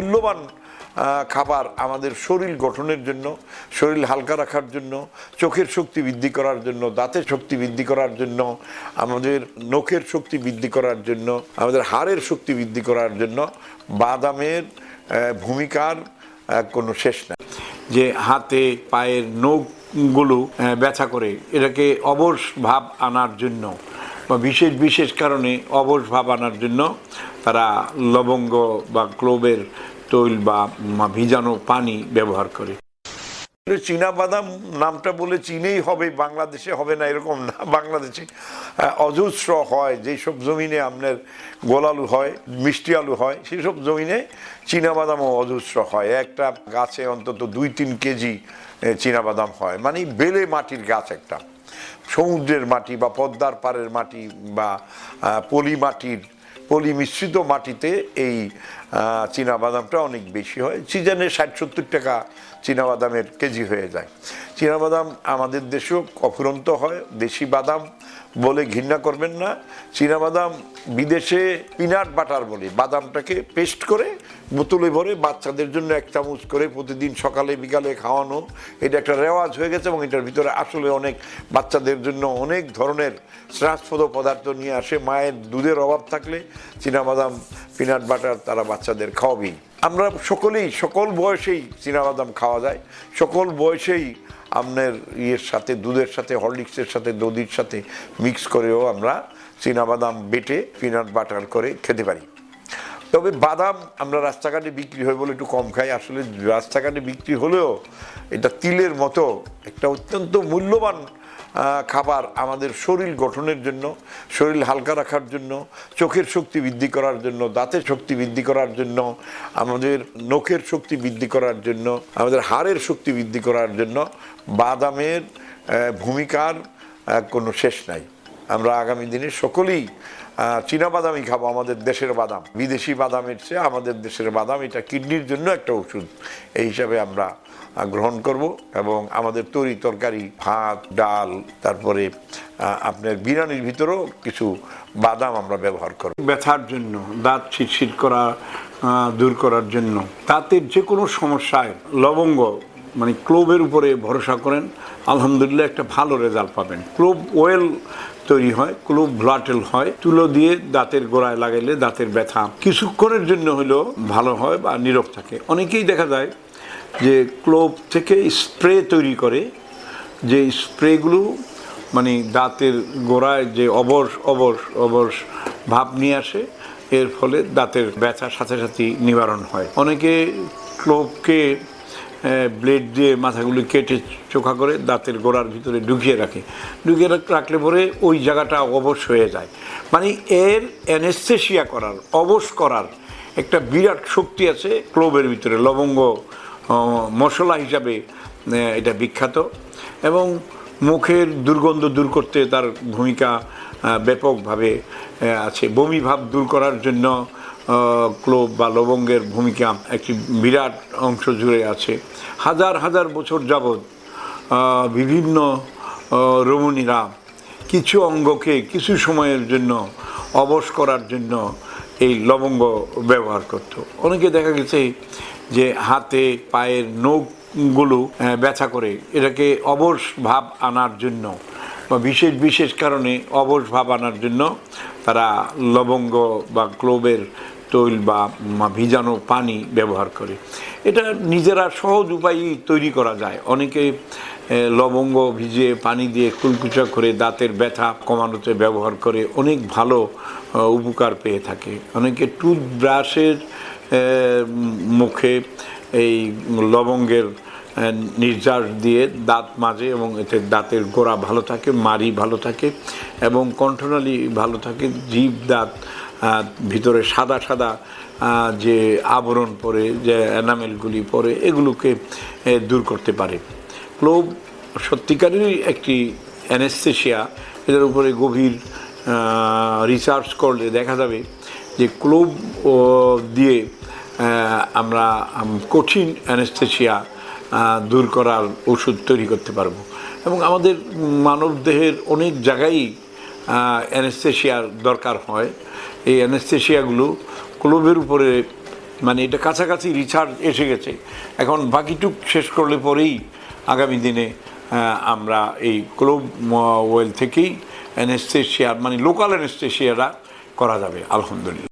মূল্যবান খাবার আমাদের শরীর গঠনের জন্য, শরীর হালকা রাখার জন্য, চোখের শক্তি বৃদ্ধি করার জন্য, দাঁতের শক্তি বৃদ্ধি করার জন্য, আমাদের নখের শক্তি বৃদ্ধি করার জন্য, আমাদের হাড়ের শক্তি বৃদ্ধি করার জন্য বাদামের ভূমিকার কোনো শেষ নাই। যে হাতে, পায়ের নখগুলো ব্যথা করে, এটাকে অবশ ভাব আনার জন্য বা বিশেষ বিশেষ কারণে অবশ ভাব আনার জন্য তারা লবঙ্গ বা ক্লোবের তৈল বা ভিজানো পানি ব্যবহার করে। চীনা বাদাম নামটা বলে চীনেই হবে, বাংলাদেশে হবে না, এরকম না। বাংলাদেশে অজস্র হয়, যেসব জমিনে আপনার গোলালু হয়, মিষ্টি আলু হয়, সেসব জমিনে চীনা বাদামও অজস্র হয়। একটা গাছে অন্তত দুই তিন কেজি চীনা বাদাম হয়। মানে বেলে মাটির গাছ একটা। সমুদ্রের মাটি বা পদ্মার পাড়ের মাটি বা পলি মাটির, পলি মিশ্রিত মাটিতে এই চীনা চীনাবাদামটা অনেক বেশি হয়। সিজনে ষাট সত্তর টাকা চীনাবাদামের কেজি হয়ে যায়। চীনাবাদাম আমাদের দেশেও অফুরন্ত হয়, দেশি বাদাম বলে ঘৃণা করবেন না। চীনাবাদাম বিদেশে পিনাট বাটার বলে, বাদামটাকে পেস্ট করে বোতলে ভরে বাচ্চাদের জন্য এক চামচ করে প্রতিদিন সকালে, বিকালে খাওয়ানো। এটা একটা রেওয়াজ হয়ে গেছে এবং এটার ভিতরে আসলে অনেক বাচ্চাদের জন্য অনেক ধরনের স্নাসপদ পদার্থ নিয়ে আসে। মায়ের দুধের অভাব থাকলে চীনাবাদাম, পিনাট বাটার তারা বাচ্চাদের খাওয়াবেই। আমরা সকলেই, সকল বয়সেই চীনাবাদাম খাওয়া যায়। সকল বয়সেই আপনার ইয়ের সাথে, দুধের সাথে, হরলিক্সের সাথে, দধির সাথে মিক্স করেও আমরা চীনাবাদাম বেটে, পিনাট বাটার করে খেতে পারি। তবে বাদাম আমরা রাস্তাঘাটে বিক্রি হয় বলে একটু কম খাই। আসলে রাস্তাঘাটে বিক্রি হলেও এটা তিলের মতো একটা অত্যন্ত মূল্যবান খাবার আমাদের শরীর গঠনের জন্য, শরীর হালকা রাখার জন্য, চোখের শক্তি বৃদ্ধি করার জন্য, দাঁতের শক্তি বৃদ্ধি করার জন্য, আমাদের নখের শক্তি বৃদ্ধি করার জন্য, আমাদের হাড়ের শক্তি বৃদ্ধি করার জন্য বাদামের ভূমিকার কোনো শেষ নাই। আমরা আগামী দিনে সকলেই চীনা বাদামই খাব, আমাদের দেশের বাদাম। বিদেশি বাদামের চেয়ে আমাদের দেশের বাদাম, এটা কিডনির জন্য একটা ওষুধ। এই হিসাবে আমরা গ্রহণ করব এবং আমাদের তরি তরকারি, ভাত, ডাল, তারপরে আপনার বিরিয়ানির ভিতরেও কিছু বাদাম আমরা ব্যবহার করব। ব্যথার জন্য, দাঁত ছিটছিট করা দূর করার জন্য দাঁতের যে কোনো সমস্যায়, লবঙ্গ মানে ক্লোবের উপরে ভরসা করেন, আলহামদুলিল্লাহ একটা ভালো রেজাল্ট পাবেন। ক্লোব ওয়েল তৈরি হয় ক্লোব ভ্লাটেল হয়, তুলো দিয়ে দাঁতের গোড়ায় লাগাইলে দাঁতের ব্যথা কিছুক্ষণের জন্য হলেও ভালো হয় বা নীরব থাকে। অনেকেই দেখা যায় যে ক্লোব থেকে স্প্রে তৈরি করে, যে স্প্রেগুলো মানে দাঁতের গোড়ায় যে অবশ অবশ অবশ ভাব নিয়ে আসে, এর ফলে দাঁতের ব্যথার সাথে সাথে নিবারণ হয়। অনেকে ক্লোবকে ব্লেড দিয়ে মাথাগুলি কেটে চোখা করে দাঁতের গোড়ার ভিতরে ঢুকিয়ে রাখে। ঢুকিয়ে রাখলে পরে ওই জায়গাটা অবশ হয়ে যায়। মানে এর অ্যানেস্থেশিয়া করার, অবশ করার একটা বিরাট শক্তি আছে ক্লোবের ভিতরে, লবঙ্গ মশলা হিসাবে এটা বিখ্যাত। এবং মুখের দুর্গন্ধ দূর করতে তার ভূমিকা ব্যাপকভাবে আছে। বমি ভাব দূর করার জন্য ক্লোব বা লবঙ্গের ভূমিকা একটি বিরাট অংশ জুড়ে আছে। হাজার হাজার বছর যাবৎ বিভিন্ন রমণীরা কিছু অঙ্গকে কিছু সময়ের জন্য, অবশ করার জন্য এই লবঙ্গ ব্যবহার করত। অনেকে দেখা গেছে যে হাতে, পায়ের নখগুলো ব্যথা করে, এটাকে অবশ ভাব আনার জন্য বা বিশেষ বিশেষ কারণে অবশ ভাব আনার জন্য তারা লবঙ্গ বা ক্লোবের তৈল বা ভিজানো পানি ব্যবহার করে। এটা নিজেরা সহজ উপায়েই তৈরি করা যায়। অনেকে লবঙ্গ ভিজিয়ে পানি দিয়ে কুলকুচা করে দাঁতের ব্যথা কমানোতে ব্যবহার করে অনেক ভালো উপকার পেয়ে থাকে। অনেকে টুথব্রাশের মুখে এই লবঙ্গের নির্যাস দিয়ে দাঁত মাজে এবং এতে দাঁতের গোড়া ভালো থাকে, মাড়ি ভালো থাকে এবং কণ্ঠনালী ভালো থাকে, জীব দাঁত ভিতরে সাদা সাদা যে আবরণ পরে, যে এনামেলগুলি পরে, এগুলোকে দূর করতে পারে। ক্লোব সত্যিকারেরই একটি অ্যানেস্থেশিয়া, এদের উপরে গভীর রিসার্চ করলে দেখা যাবে যে ক্লোব দিয়ে আমরা কঠিন অ্যানেস্থেশিয়া দূর করার ওষুধ তৈরি করতে পারব। এবং আমাদের মানব দেহের অনেক জায়গায় অ্যানেস্থেশিয়ার দরকার হয়। এই অ্যানেস্থেশিয়াগুলো ক্লোবের উপরে মানে এটা কাছাকাছি রিচার্জ এসে গেছে। এখন বাকিটুক শেষ করলে পরেই আগামী দিনে আমরা এই ক্লোব ওয়েল থেকেই অ্যানেস্থেশিয়া মানে লোকাল অ্যানেস্থেশিয়ারা করা যাবে। আলহামদুলিল্লাহ।